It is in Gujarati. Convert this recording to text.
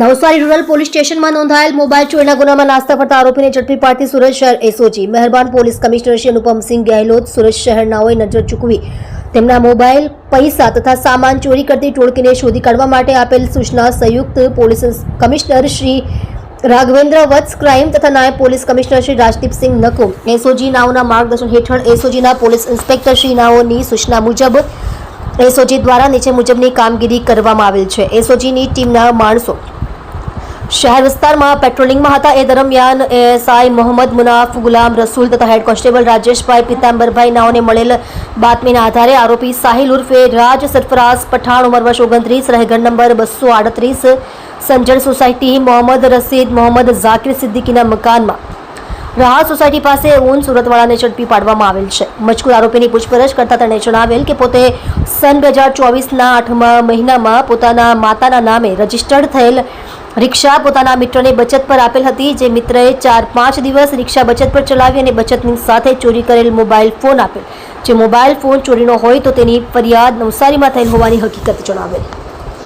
નવસારી રૂરલ પોલીસ સ્ટેશનમાં નોંધાયેલ મોબાઈલ ચોરીના ગુનામાં નાસ્તા ફરતા આરોપીને ઝડપી પાડતી સુરત શહેર એસઓજી. મહેરબાન પોલીસ કમિશનર શ્રી અનુપમસિંહ ગેહલોત સુરત શહેરનાઓએ નજર ચૂકવી તેમના મોબાઈલ, પૈસા તથા સામાન ચોરી કરતી ટોળકીને શોધી કાઢવા માટે આપેલ સૂચના સંયુક્ત police commissioner Shri Raghavendra Vats crime તથા નાયબ police commissioner Shri Rajdeepsinh Naku SOG નાઓના માર્ગદર્શન હેઠળ એસઓજીના પોલીસ ઇન્સ્પેક્ટર શ્રી નાઓની સૂચના મુજબ એસઓજી દ્વારા નીચે મુજબની કામગીરી કરવામાં આવેલ છે. એસઓજીની ટીમના માણસો શહેર વિસ્તારમાં પેટ્રોલિંગમાં હતા. એ દરમિયાન એએસઆઈ મોહમ્મદ મુનાફ, ગુલામ રસૂલ તથા હેડ કોન્સ્ટેબલ રાજેશભાઈ પિતાંબરભાઈ નાઓને મળેલ બાતમીના આધારે આરોપી સાહિલ ઉર્ફે રાજ સરફરાઝ પઠાણ ઉંમર વર્ષ ઓગણત્રીસ રહેગઢ નંબર બસો આડત્રીસ, સંજણ સોસાયટી મોહમ્મદ રસીદ મોહમ્મદ ઝાકિર સિદ્દીકીના મકાનમાં. રાહત સોસાયટી પાસે ઊન સુરતવાળાને ઝડપી પાડવામાં આવેલ છે. મજકૂર આરોપીની પૂછપરછ કરતા તેણે જણાવેલ કે પોતે સન બે હજાર ચોવીસના આઠમા મહિનામાં પોતાના માતાના નામે રજીસ્ટર્ડ થયેલ રિક્ષા પોતાના મિત્રને બચત પર આપેલ હતી. જે મિત્રએ ચાર પાંચ દિવસ રિક્ષા બચત પર ચલાવી અને બચતની સાથે ચોરી કરેલ મોબાઈલ ફોન આપેલ. જે મોબાઈલ ફોન ચોરીનો હોય તો તેની ફરિયાદ નવસારીમાં થયેલ હોવાની હકીકત જણાવેલ.